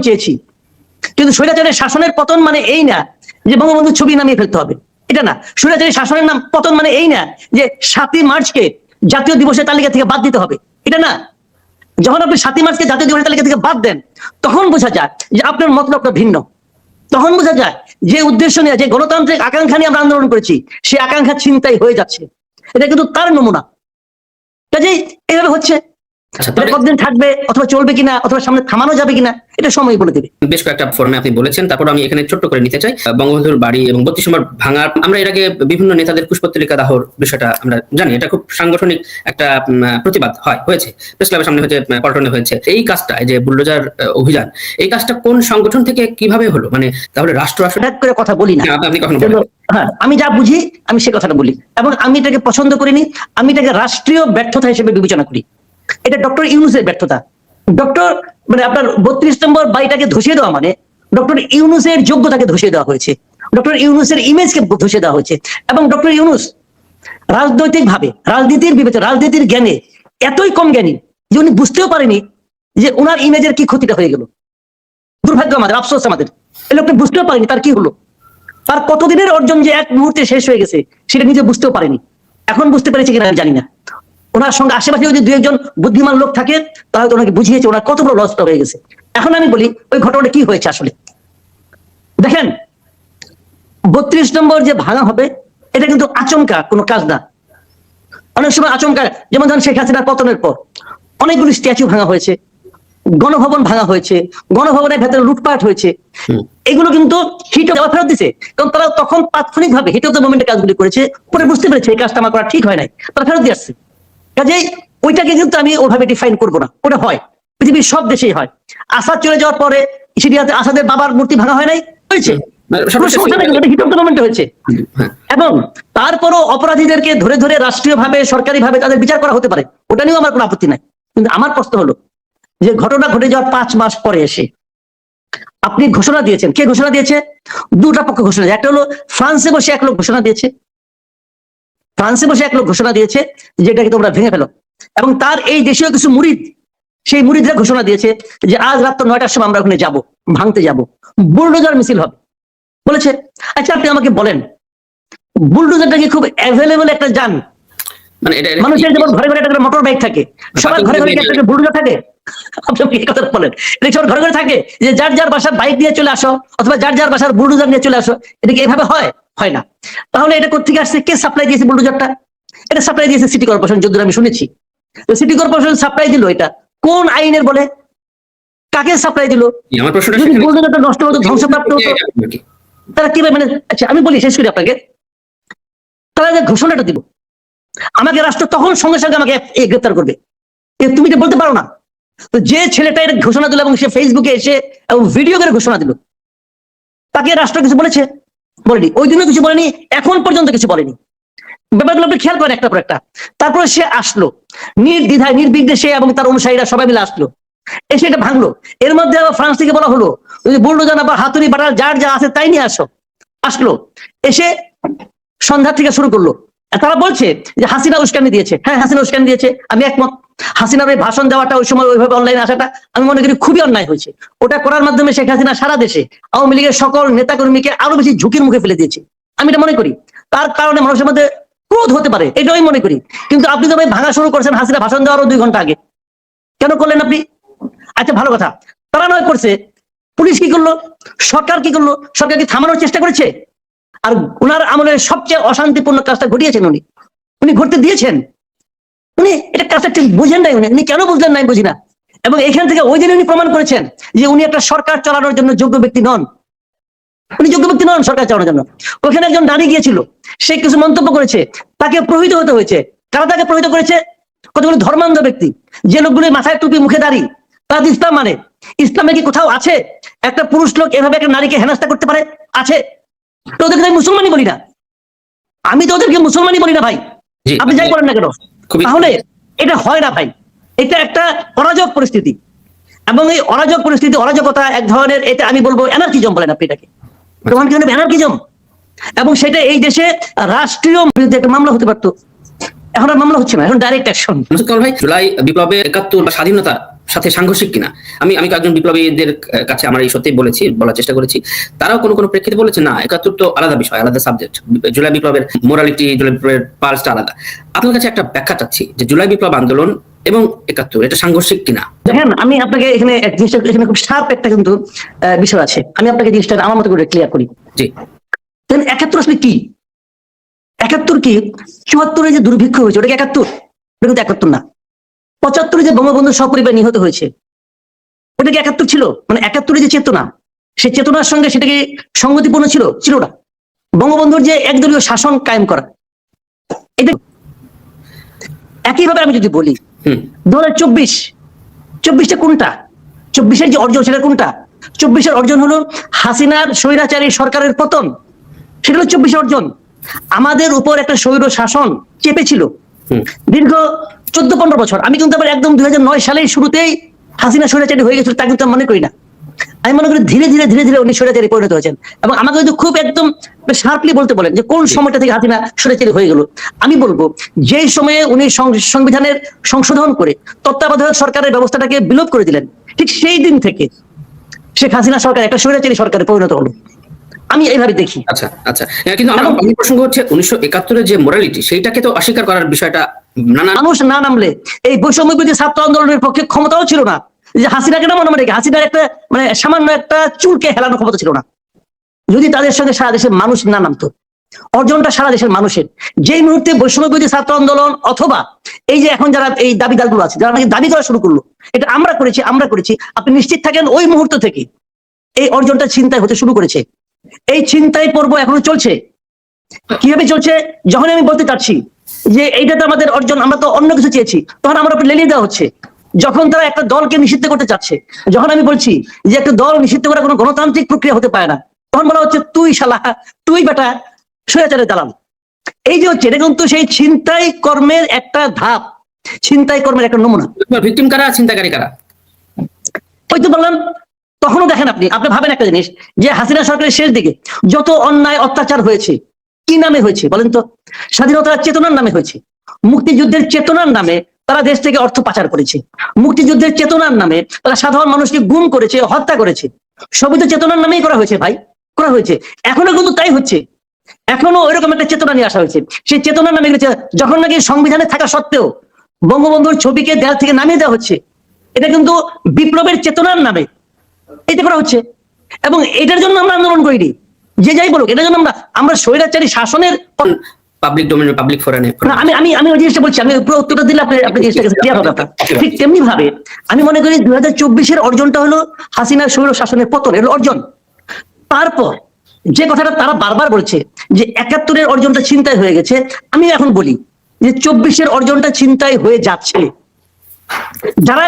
চেয়েছি। কিন্তু স্বৈরাচারের শাসনের পতন মানে এই না যে বঙ্গবন্ধুর ছবি নামিয়ে ফেলতে হবে। এটা না। স্বৈরাচারের শাসনের নাম পতন মানে এই না যে সাতই মার্চকে জাতীয় দিবসের তালিকা থেকে বাদ দিতে হবে। এটা না। যখন আপনি সাতই মার্চকে জাতীয় দিবসের তালিকা থেকে বাদ দেন, তখন বোঝা যায় যে আপনার মতলবটা ভিন্ন। তখন বোঝা যায় যে উদ্দেশ্য নিয়ে, যে গণতান্ত্রিক আকাঙ্ক্ষা নিয়ে আমরা আন্দোলন করেছি সেই আকাঙ্ক্ষা চিন্তাই হয়ে যাচ্ছে। এটা কিন্তু তার নমুনা। কাজেই এভাবে হচ্ছে। কতদিন থাকবে অথবা চলবে কিনা অথবা সামনে থামানো যাবে কিনা এটা সময় বলে দেবে। বেশ কয়েকটা ফোরামে আপনি বলেছেন তারপর আমি এখানে ছোট্ট করে নিতে চাই। বঙ্গবন্ধুর বাড়ি এবং বত্রিশ নম্বর ভাঙার আমরা এর আগে বিভিন্ন নেতাদের কুশপত্রিকা দাহর বিষয়টা আমরা জানি এটা খুব সাংগঠনিক একটা প্রতিবাদ হয় হয়েছে। প্রেস ক্লাবের সামনে হয়েছে পল্টনে হয়েছে। এই কাজটা যে বুল্ডোজার অভিযান এই কাজটা কোন সংগঠন থেকে কীভাবে হলো? মানে তাহলে রাষ্ট্র আসলে করে কথা বলি না। আপনি কখনো হ্যাঁ আমি যা বুঝি আমি সে কথাটা বলি। এবং আমি এটাকে পছন্দ করিনি আমি এটাকে রাষ্ট্রীয় ব্যর্থতা হিসেবে বিবেচনা করি। এটা ডক্টর ইউনুসের ব্যর্থতা। ডক্টর মানে আপনার বত্রিশ নম্বর বাড়িটাকে ধসিয়ে দেওয়া মানে ডক্টর ইউনুসের যোগ্যতাকে ধসিয়ে দেওয়া হয়েছে। ডক্টর ইউনুসের ইমেজকে ধসিয়ে দেওয়া হয়েছে। এবং ডক্টর ইউনুস রাজনৈতিক ভাবে রাজনীতির বিবেচনা, রাজনীতির জ্ঞানে এতই কম জ্ঞানী যে উনি বুঝতেও পারেনি যে ওনার ইমেজের কি ক্ষতিটা হয়ে গেল। দুর্ভাগ্য আমাদের, আফসোস আমাদের। এই লোকটা বুঝতেও পারেনি তার কি হলো। তার কতদিনের অর্জন যে এক মুহূর্তে শেষ হয়ে গেছে, সেটা নিজে বুঝতেও পারেনি। এখন বুঝতে পেরেছে কিনা জানি না। ওনার সঙ্গে আশেপাশে যদি দু একজন বুদ্ধিমান লোক থাকে তাহলে তো ওনাকে বুঝিয়েছে ওনার কত বড় লসটা হয়ে গেছে। এখন আমি বলি ওই ঘটনাটা কি হয়েছে আসলে? দেখেন বত্রিশ নম্বর যে ভাঙা হবে এটা কিন্তু আচমকা কোনো কাজ না। অনেক সময় আচমকা যেমন ধরেন শেখ হাসিনার পতনের পর অনেকগুলি স্ট্যাচু ভাঙা হয়েছে গণভবন ভাঙা হয়েছে গণভবনের ভেতরে লুটপাট হয়েছে। এগুলো কিন্তু হিট দেওয়া ফেরত দিছে কারণ তারা তখন তাৎক্ষণিক ভাবে হিট অফ দ্য মোমেন্টে কাজগুলি করেছে পরে বুঝতে পেরেছে এই কাজটা আমার করা ঠিক হয় নাই তারা ফেরত দিয়ে আসছে। কাজেই ওইটাকে কিন্তু আমি ওইভাবে ডিফাইন করব না। ওটা হয়। পৃথিবীর সব দেশেই হয়। আসাদ চলে যাওয়ার পরে সিরিয়াতে আসাদের বাবার মূর্তি ভাঙা হয় নাই? হয়েছে। হয়েছে। হ্যাঁ। এবং তারপরও অপরাধীদেরকে ধরে ধরে রাষ্ট্রীয় ভাবে সরকারি ভাবে তাদের বিচার করা হতে পারে। ওটা নিয়েও আমার কোনো আপত্তি নাই। কিন্তু আমার প্রশ্ন হলো যে ঘটনা ঘটে যাওয়ার পাঁচ মাস পরে এসে আপনি ঘোষণা দিয়েছেন। কে ঘোষণা দিয়েছে? দুটা পক্ষ ঘোষণা একটা হলো ফ্রান্সে বসে এক লোক ঘোষণা দিয়েছে। ফ্রান্সে বসে এক লোক ঘোষণা দিয়েছে যেটাকে তোমরা ভেঙে ফেলো। এবং তার এই দেশীয় কিছু মুরিদ সেই মুরিদরা ঘোষণা দিয়েছে যে আজ রাত নয়টার সময় আমরা ওখানে যাব ভাঙতে যাব। বুলডোজার মিছিল হবে। বলেছে আচ্ছা আপনি আমাকে বলেন বুলডোজারটা কি খুব অ্যাভেলেবল একটা যান। মানে মানুষের যেমন ঘরে ঘরে একটা মোটর বাইক থাকে সবার ঘরে ঘরে একটা বুলডোজার থাকে। আপনি কথা বলেন এটা সবার ঘরে ঘরে থাকে? যে যার যার বাসার বাইক নিয়ে চলে আসো অথবা যার যার বাসার বুলডোজার নিয়ে চলে আসো এটা কি এভাবে হয়? হয় না। তাহলে এটা কোথেকে আসছে? কে সাপ্লাই দিয়েছে বুলডোজারটা এটা সাপ্লাই দিয়েছে সিটি কর্পোরেশন যদ্দূর আমি শুনেছি। তো সিটি কর্পোরেশন সাপ্লাই দিল এটা। কোন আইনের বলে? কাকে সাপ্লাই দিল? যদি বুলডোজারটা নষ্ট হতো ধ্বংসপ্রাপ্ত হতো তারা কীভাবে মানে আচ্ছা আমি বলি শেষ করি আপনাকে। তারা যে ঘোষণাটা দিল আমাকে রাষ্ট্র তখন সঙ্গে সঙ্গে আমাকে গ্রেপ্তার করবে। তুমি তো বলতে পারো না। তো যে ছেলেটা এর ঘোষণা দিল এবং সে ফেসবুকে এসে এবং ভিডিও করে ঘোষণা দিল তাকে রাষ্ট্র কিছু বলেছে? বলেনি। ওই দিনও কিছু বলেনি, এখন পর্যন্ত কিছু বলেনি। ব্যাপারগুলো আপনি খেয়াল করেন একটা পর একটা। তারপরে সে আসলো। নির্দ্বিধায় নির্বিঘ্নে সে এবং তার অনুসারীরা সবাই মিলে আসলো। এসে এটা ভাঙলো। এর মধ্যে আবার ফ্রান্স থেকে বলা হলো, ওই বুলডোজার বা হাতুড়ি বাটার যার যা আছে তাই নিয়ে আসো। আসলো। এসে সন্ধ্যা থেকে শুরু করল। তারা বলছে যে হাসিনা উস্কানি দিয়েছে। হ্যাঁ হাসিনা উস্কানি দিয়েছে। আমি একমত। হাসিনার ভাষণ দেওয়াটা ওই সময় ওইভাবে অনলাইনে আসাটা আমি মনে করি খুবই অন্যায় হয়েছে। ওটা করার মাধ্যমে শেখ হাসিনা সারা দেশে আওয়ামী লীগের সকল নেতাকর্মীকে আরও বেশি ঝুঁকির মুখে ফেলে দিয়েছে। আমি এটা মনে করি। তার কারণে মানুষের মধ্যে ক্রোধ হতে পারে এটা আমি মনে করি। কিন্তু আপনি তো ভাই ভাঙা শুরু করেছেন হাসিনা ভাষণ দেওয়ারও দুই ঘণ্টা আগে। কেন করলেন আপনি? আচ্ছা ভালো কথা। তারা নয় করছে। পুলিশ কি করল? সরকার কি করল? সরকার কি থামানোর চেষ্টা করেছে? আর উনার আমলের সবচেয়ে অশান্তিপূর্ণ কাজটা ঘটিয়েছেন উনি। উনি ঘটতে দিয়েছেন। উনি এটা কাজটা ঠিক বুঝেন নাই উনি। উনি কেন বুঝলেন নাই বুঝি না। এবং এখান থেকে ওই দিন উনি প্রমাণ করেছেন যে উনি একটা সরকার চালানোর জন্য যোগ্য ব্যক্তি নন। উনি যোগ্য ব্যক্তি নন সরকার চালানোর জন্য। ওখানে একজন নারী গিয়েছিল। সে কিছু মন্তব্য করেছে। তাকে প্রহিত হতে হয়েছে। কারা তাকে প্রহিত করেছে? কতগুলো ধর্মান্ধ ব্যক্তি। যে লোকগুলি মাথায় টুপি, মুখে দাঁড়ি, তারা ইসলাম মানে। ইসলামে কি কোথাও আছে? একটা পুরুষ লোক এভাবে একটা নারীকে হেনাস্তা করতে পারে? আছে। তো ওদেরকে তো আমি মুসলমানই বলি না। আমি তো ওদেরকে মুসলমানই বলি না ভাই। আপনি যাই বলেন না কেন? তাহলে এটা হয় না ভাই। এটা একটা অরাজক পরিস্থিতি। এবং এই অরাজক পরিস্থিতি অরাজকতা এক ধরনের এটা আমি বলব এনার্কিজম বলেন আপনি এটাকে। তখন কি এনার্কিজম এবং সেটা এই দেশে রাষ্ট্রীয় বিরুদ্ধে একটা মামলা হতে পারতো। এখন আর মামলা হচ্ছে না এখন ডাইরেক্ট অ্যাকশন ভাই জুলাই বিপ্লবে একাত্তর বা স্বাধীনতা সাথে সাংঘর্ষিক কিনা? আমি আমি কয়েকজন বিপ্লবীদের কাছে আমরা এই সত্যি বলেছি বলার চেষ্টা করেছি। তারাও কোনো কোনো প্রেক্ষিতে বলেছে না একাত্তর তো আলাদা বিষয় আলাদা সাবজেক্ট জুলাই বিপ্লবের মোরালিটি জুলাই বিপ্লবের পালসটা আলাদা। আপনার কাছে একটা ব্যাখ্যা চাচ্ছি যে জুলাই বিপ্লব আন্দোলন এবং একাত্তর এটা সাংঘর্ষিক কিনা? দেখেন আমি আপনাকে এখানে এক জিনিসটা এখানে খুব শার্প একটা কিন্তু বিষয় আছে। আমি আপনাকে জিনিসটা আমার মতো করে ক্লিয়ার করি। জি। দেখেন একাত্তর আসলে কি? একাত্তর কি চুয়াত্তরে যে দুর্ভিক্ষ হয়েছে ওটা কি একাত্তর? ওটা কিন্তু একাত্তর না। পঁচাত্তরে যে বঙ্গবন্ধু সপরিবার নিহত হয়েছে ওটা কি একাত্তর ছিল? মানে একাত্তরে যে চেতনা সেই চেতনার সঙ্গে সেটাকে সংগতিপূর্ণ ছিল? ছিল না। বঙ্গবন্ধুর যে একদলীয় শাসন কায়েম করা এটা একইভাবে আমি যদি বলি দু হাজার চব্বিশ চব্বিশটা কোনটা? চব্বিশের যে অর্জন সেটা কোনটা? চব্বিশের অর্জন হলো হাসিনার স্বৈরাচারী সরকারের পতন। সেটা হলো চব্বিশের অর্জন। আমাদের উপর একটা স্বৈর শাসন চেপেছিল। দীর্ঘ চোদ্দ পনেরো বছর। আমি কিন্তু আবার একদম দুই হাজার নয় সালের শুরুতেই হাসিনা স্বৈরাচারী হয়ে গেছিল তা কিন্তু আমি মনে করি না। আমি মনে করি ধীরে ধীরে ধীরে ধীরে উনি স্বৈরাচারী পরিণত হয়েছেন। এবং আমাকে যদি খুব একদম শার্পলি বলতে বলেন যে কোন সময়টা থেকে হাসিনা স্বৈরাচারী হয়ে গেল। আমি বলব যেই সময়ে উনি সংবিধানের সংশোধন করে তত্ত্বাবধায়ক সরকারের ব্যবস্থাটাকে বিলোপ করে দিলেন ঠিক সেই দিন থেকে শেখ হাসিনা সরকার একটা স্বৈরাচারী সরকারে পরিণত হলো। আমি এইভাবে দেখি। আচ্ছা আচ্ছা। কিন্তু আমার প্রসঙ্গ হচ্ছে উনিশশো একাত্তরের যে মোরালিটি সেইটাকে তো অস্বীকার করার বিষয়টা মানুষ না নামলে এই বৈষম্য বিরোধী ছাত্র আন্দোলনের পক্ষে ক্ষমতাও ছিল না। যে হাসিনাকে নামানো মানে কি? হাসিনার একটা মানে সামান্য একটা চুলকে হেলানোর ক্ষমতা ছিল না। যদি তাদের সঙ্গে সারা দেশের মানুষ না নামতো অর্জনটা সারা দেশের মানুষের। যেই মুহূর্তে বৈষম্য বিরোধী ছাত্র আন্দোলন অথবা এই যে এখন যারা এই দাবিদারগুলো আছে যারা নাকি দাবি করা শুরু করল এটা আমরা করেছি আমরা করেছি আপনি নিশ্চিত থাকেন ওই মুহূর্ত থেকে। এই অর্জনটা চিন্তায় হতে শুরু করেছে। এই চিন্তায় পর্ব এখনও চলছে। কীভাবে চলছে? যখন আমি বলতে চাচ্ছি যে এইটা তো আমাদের অর্জন আমরা তো অন্য কিছু চেয়েছি তখন আমার উপর লেলিয়ে দেওয়া হচ্ছে। যখন তারা একটা দলকে নিষিদ্ধ করতে চাচ্ছে যখন আমি বলছি যে একটা দল নিষিদ্ধ করা কোনো গণতান্ত্রিক প্রক্রিয়া হতে পারে না তখন বলা হচ্ছে তুই শালা তুই বেটা স্বৈরাচারের দালাল। এই যে হচ্ছে এটা কিন্তু সেই ছিনতাই কর্মের একটা ধাপ ছিনতাই কর্মের একটা নমুনা। ভিকটিম কারা চিন্তাকারী কারা? ওই তো বললাম তখনও দেখেন আপনি আপনি ভাবেন একটা জিনিস, যে হাসিনা সরকারের শেষ দিকে যত অন্যায়, অত্যাচার হয়েছে, কি নামে হয়েছে বলেন তো? স্বাধীনতার চেতনার নামে হয়েছে। মুক্তিযুদ্ধের চেতনার নামে তারা দেশ থেকে অর্থ পাচার করেছে। মুক্তিযুদ্ধের চেতনার নামে তারা সাধারণ মানুষকে গুম করেছে, হত্যা করেছে। সবই তো চেতনার নামেই করা হয়েছে ভাই, করা হয়েছে। এখনও কিন্তু তাই হচ্ছে। এখনও ওইরকম একটা চেতনা নিয়ে আসা হয়েছে। সেই চেতনার নামে গেছে, যখন নাকি সংবিধানে থাকা সত্ত্বেও বঙ্গবন্ধুর ছবিকে দেয়াল থেকে নামিয়ে দেওয়া হচ্ছে, এটা কিন্তু বিপ্লবের চেতনার নামে। এটা করা হচ্ছে। এবং এটার জন্য আমরা আন্দোলন করিনি। যে যাই বলুক এটার জন্য আমরা আমরা স্বৈরাচারী শাসনের পাবলিক ডোমেনে পাবলিক ফোরামে না আমি আমি আমি ওই জিনিসটা বলছি আমি পুরো উত্তরটা দিলে আপনি আপনি জিনিসটা ক্লিয়ার হবে আপনার ঠিক তেমনি ভাবে আমি মনে করি দুই হাজার চব্বিশের অর্জনটা হলো হাসিনার স্বৈর শাসনের পতন এর অর্জন। তারপর যে কথাটা তারা বারবার বলছে যে একাত্তরের অর্জনটা চিন্তায় হয়ে গেছে আমি এখন বলি যে চব্বিশের অর্জনটা চিন্তায় হয়ে যাচ্ছে। যারা